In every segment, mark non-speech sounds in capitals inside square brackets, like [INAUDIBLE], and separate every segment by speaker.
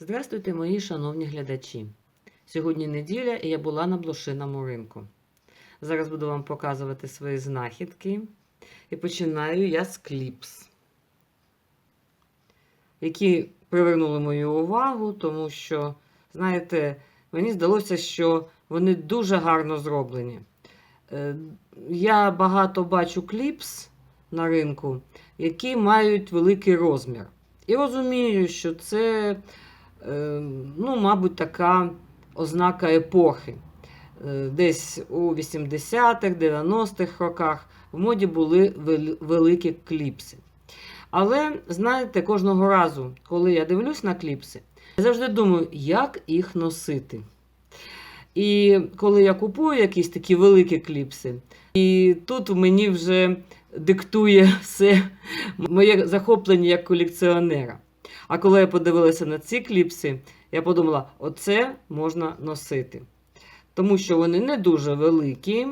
Speaker 1: Здравствуйте, мої шановні глядачі. Сьогодні неділя і я була на блошиному ринку. Зараз буду вам показувати свої знахідки. І починаю я з кліпс, які привернули мою увагу, тому що, знаєте, мені здалося, що вони дуже гарно зроблені. Е, Я багато бачу кліпс на ринку, які мають великий розмір. І розумію, що це, ну, мабуть, така ознака епохи. Е, Десь у 80-х, 90-х роках в моді були великі кліпси. Але, знаєте, кожного разу, коли я дивлюсь на кліпси, я завжди думаю, як їх носити. І коли я купую якісь такі великі кліпси, і тут мені вже диктує [LAUGHS] все моє захоплення як колекціонера. А коли я подивилася на ці кліпси, я подумала, оце можна носити. Тому що вони не дуже великі.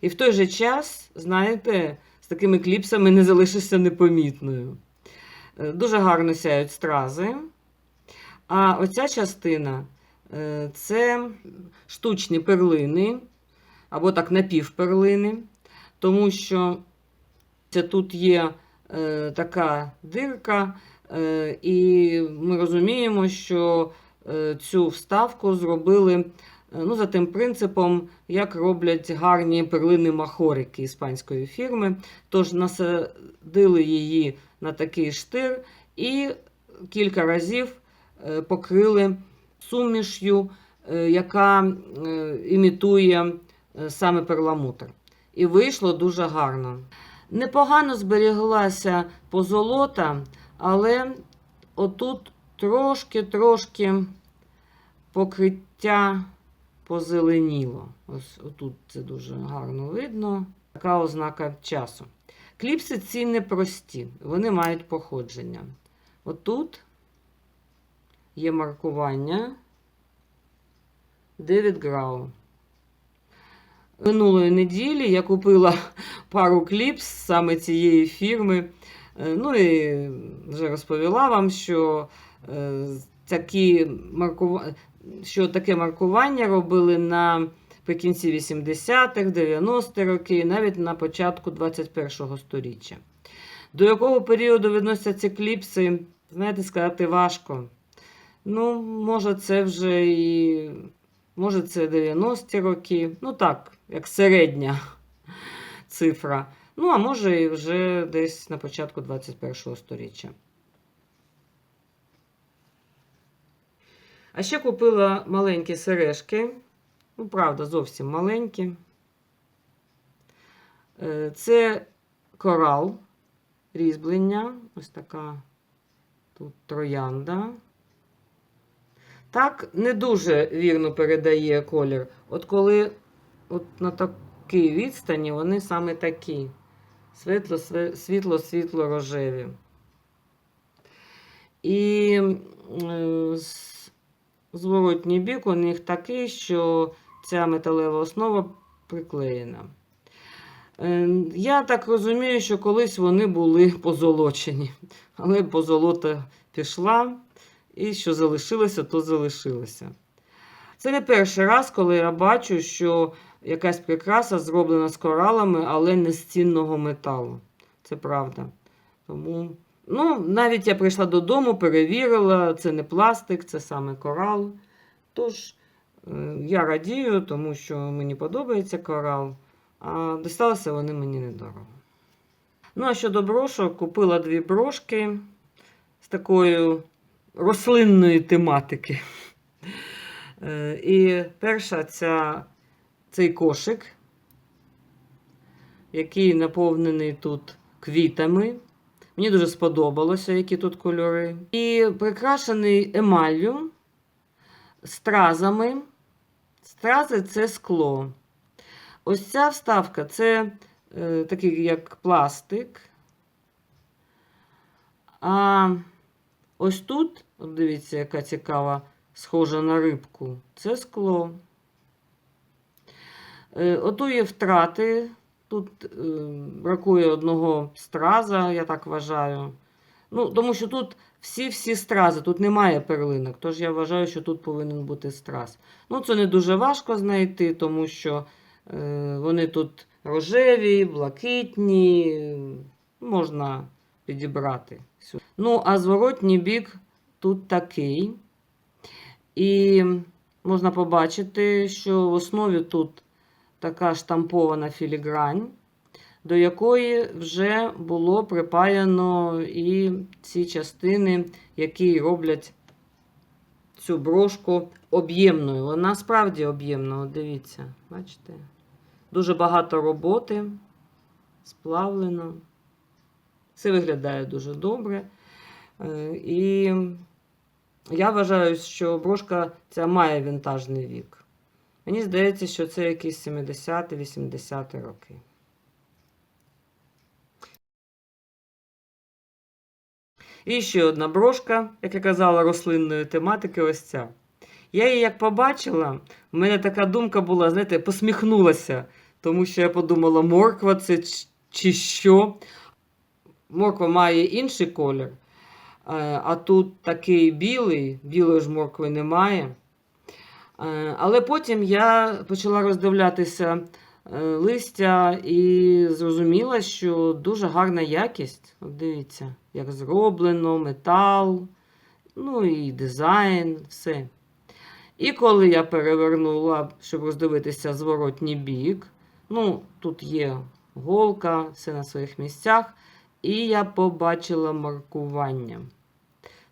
Speaker 1: І в той же час, знаєте, з такими кліпсами не залишишся непомітною. Е, Дуже гарно сяють стрази. А оця частина е, це штучні перлини, або так напівперлини, тому що це тут є е, така дирка, і ми розуміємо, що е, цю вставку зробили е, ну, за тим принципом, як роблять гарні перлини махорики іспанської фірми. Тож насадили її на такий штир і кілька разів е, покрили суміш'ю, е, яка е, імітує е, саме перламутр. І вийшло дуже гарно. Непогано зберіглася позолота, але отут трошки-трошки покриття позеленіло. Ось отут це дуже гарно видно. Така ознака часу. Кліпси ці непрості, вони мають походження. Отут є маркування Девід Грау. Минулої неділі я купила [LAUGHS] пару кліпс саме цієї фірми. Е, Ну і вже розповіла вам, що, е, такі маркува... що таке маркування робили наприкінці 80-х, 90-х роки, навіть на початку 21-го сторіччя. До якого періоду відносяться кліпси, знаєте, сказати важко. Ну, може, це вже і. Може, це 90-ті роки. Ну так, як середня [LAUGHS] цифра. Ну, а може, і вже десь на початку 21-го сторіччя. А ще купила маленькі сережки. Ну, правда, зовсім маленькі. Е, Це корал різьблення. Ось така тут троянда. Так, не дуже вірно передає колір. От коли от на такій відстані вони саме такі. Світло, світло, світло рожеві. І зворотній бік у них такий, що ця металева основа приклеєна. Е, Я так розумію, що колись вони були позолочені, але позолота пішла, і що залишилося, то залишилося. Це не перший раз, коли я бачу, що якась прикраса зроблена з коралами, але не з цінного металу. Це правда. Тому, ну, навіть я прийшла додому, перевірила, це не пластик, це саме корал. Тож, е, я радію, тому що мені подобається корал, а дісталися вони мені недорого. Ну, а щодо брошок, купила дві брошки з такою рослинної тематики. Е, І перша ця, цей кошик, який наповнений тут квітами. Мені дуже сподобалося, які тут кольори. І прикрашений емаллю, стразами. Стрази це скло. Ось ця вставка це е, такий як пластик. А ось тут, дивіться, яка цікава, схожа на рибку, це скло. Е, ото є втрати. Тут е, бракує одного страза, я так вважаю. Ну, тому що тут всі-всі стрази. Тут немає перлинок, тож я вважаю, що тут повинен бути страз. Ну, це не дуже важко знайти, тому що е, вони тут рожеві, блакитні, можна підібрати. Ну, а зворотній бік тут такий. І можна побачити, що в основі тут така штампована філігрань, до якої вже було припаяно і ці частини, які роблять цю брошку об'ємною. Вона справді об'ємна, дивіться, бачите? Дуже багато роботи, сплавлено. Все виглядає дуже добре. Е, І я вважаю, що брошка ця має вінтажний вік. Мені здається, що це якісь 70-80 роки. І ще одна брошка, як я казала, рослинної тематики, ось ця. Я її як побачила, в мене така думка була, знаєте, посміхнулася, тому що я подумала, морква це чи що. Морква має інший колір, е, а тут такий білий, білої ж моркви немає. Е, Але потім я почала роздивлятися е, листя і зрозуміла, що дуже гарна якість. От дивіться, як зроблено, метал, ну і дизайн, все. І коли я перевернула, щоб роздивитися зворотній бік, ну, тут є голка, все на своїх місцях, і я побачила маркування.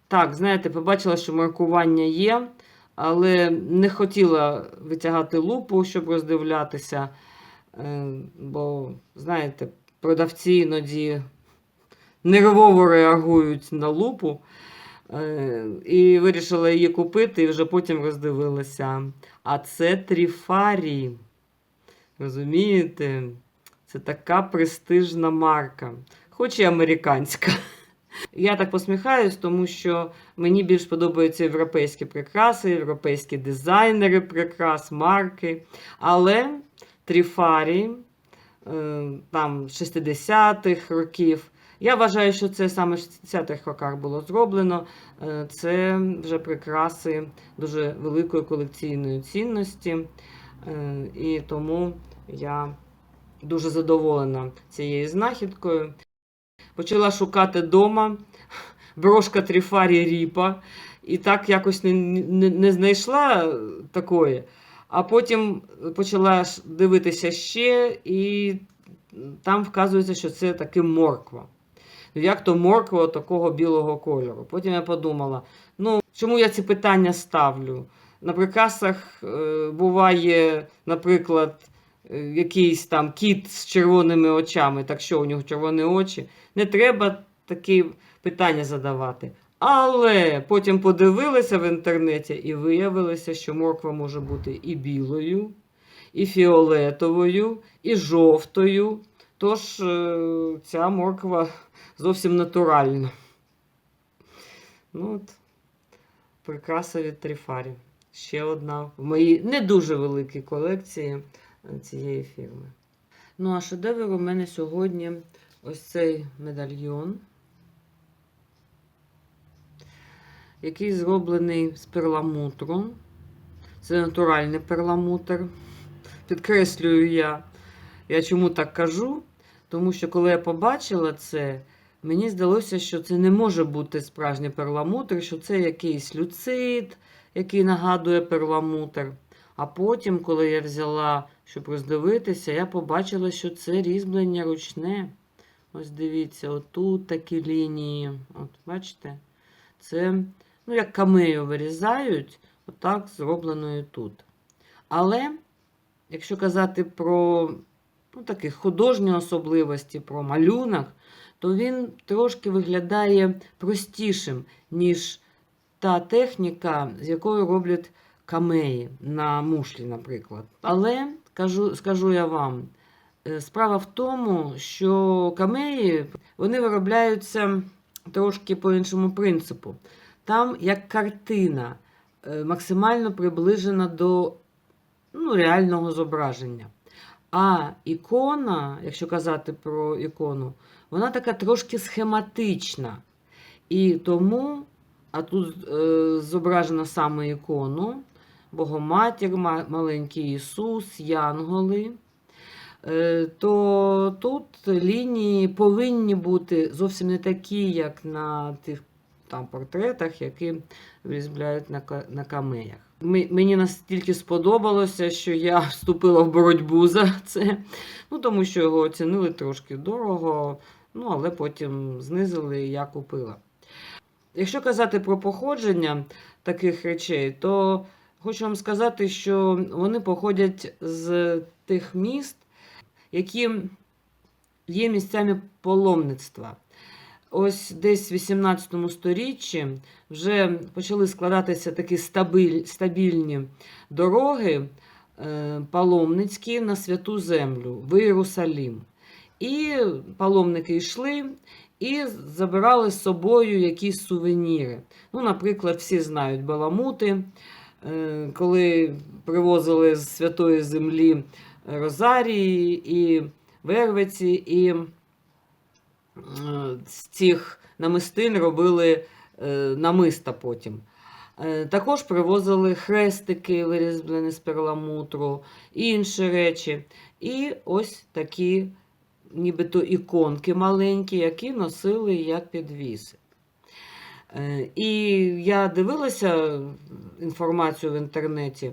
Speaker 1: Так, знаєте, побачила, що маркування є, але не хотіла витягати лупу, щоб роздивлятися. Е, Бо, знаєте, продавці іноді нервово реагують на лупу. Е, І вирішила її купити, і вже потім роздивилася. А це тріфарі. Розумієте? Це така престижна марка, хоч і американська. Я так посміхаюсь, тому що мені більш подобаються європейські прикраси, європейські дизайнери прикрас, марки. Але Тріфарі е, там 60-х років. Я вважаю, що це саме в 60-х роках було зроблено. Е, Це вже прикраси дуже великої колекційної цінності. Е, І тому я дуже задоволена цією знахідкою. Почала шукати вдома брошка Тріфарі Ріпа. І так якось не, не, не знайшла такої. А потім почала дивитися ще, і там вказується, що це таки морква. Ну, Як то морква такого білого кольору? Потім я подумала: ну, чому я ці питання ставлю? На прикрасах е, буває, наприклад, якийсь там кіт з червоними очами, так що у нього червоні очі. Не треба такі питання задавати. Але потім подивилися в інтернеті і виявилося, що морква може бути і білою, і фіолетовою, і жовтою. Тож е, ця морква зовсім натуральна. Ну, от, прикраса від Тріфарі. Ще одна в моїй не дуже великій колекції е, цієї фірми. Ну, а шедевр у мене сьогодні ось цей медальйон, який зроблений з перламутру. Це натуральний перламутр. Підкреслюю я. Я чому так кажу? Тому що коли я побачила це, мені здалося, що це не може бути справжній перламутр, що це якийсь люцит, який нагадує перламутр. А потім, коли я взяла, щоб роздивитися, я побачила, що це різьблення ручне. Ось дивіться, отут такі лінії. От, бачите? Це, ну, як камею вирізають, отак зроблено і тут. Але, якщо казати про ну, такі художні особливості, про малюнок, то він трошки виглядає простішим, ніж та техніка, з якою роблять камеї на мушлі, наприклад. Але кажу, скажу я вам, е, справа в тому, що камеї вони виробляються трошки по іншому принципу. Там як картина е, максимально приближена до ну, реального зображення. А ікона, якщо казати про ікону, вона така трошки схематична. І тому, а тут е, зображено саме ікону, Богоматір, маленький Ісус, Янголи. Е, то тут лінії повинні бути зовсім не такі, як на тих там портретах, які різбляють на, на камеях. Мені настільки сподобалося, що я [LAUGHS] вступила в боротьбу за це, ну, тому що його оцінили трошки дорого, ну, але потім знизили і я купила. Якщо казати про походження таких речей, то хочу вам сказати, що вони походять з тих міст, які є місцями паломництва. Ось десь в 18 сторіччі вже почали складатися такі стабіль, стабільні дороги е, паломницькі на святу землю в Єрусалім. І паломники йшли і забирали з собою якісь сувеніри. Ну, наприклад, всі знають баламути, е, коли привозили з святої землі розарії і вервиці, і з цих намистин робили е, намиста потім. Е, Також привозили хрестики, вирізблені з перламутру, інші речі. І ось такі, нібито іконки маленькі, які носили як підвіси. Е, І я дивилася інформацію в інтернеті.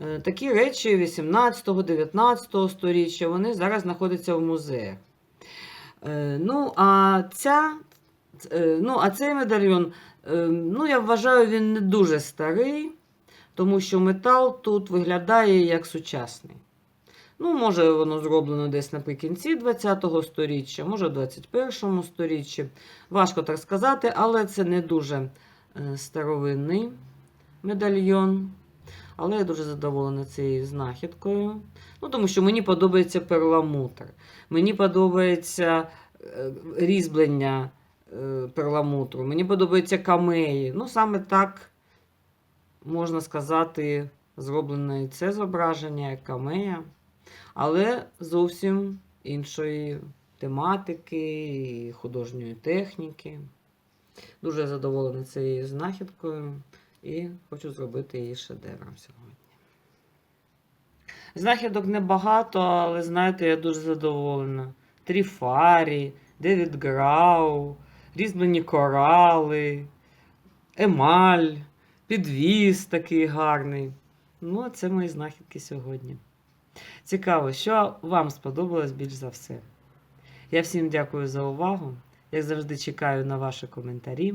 Speaker 1: Е, Такі речі 18-19 сторіччя вони зараз знаходяться в музеях. Е, Ну, а ця, е, ну, а цей медальйон, е, ну, я вважаю, він не дуже старий, тому що метал тут виглядає як сучасний. Ну, може, воно зроблено десь наприкінці 20-го сторіччя, може, в 21-му сторіччі. Важко так сказати, але це не дуже старовинний медальйон. Але я дуже задоволена цією знахідкою. Ну, тому що мені подобається перламутр. Мені подобається е, різьблення е, перламутру, мені подобаються камеї. Ну, саме так можна сказати, зроблене і це зображення, як камея, але зовсім іншої тематики і художньої техніки. Дуже задоволена цією знахідкою і хочу зробити її шедевром сьогодні. Знахідок небагато, але знаєте, я дуже задоволена. Тріфарі, Девід Грау, різьблені корали, емаль, підвіз такий гарний. Ну, це мої знахідки сьогодні. Цікаво, що вам сподобалось більш за все. Я всім дякую за увагу. Як завжди, чекаю на ваші коментарі.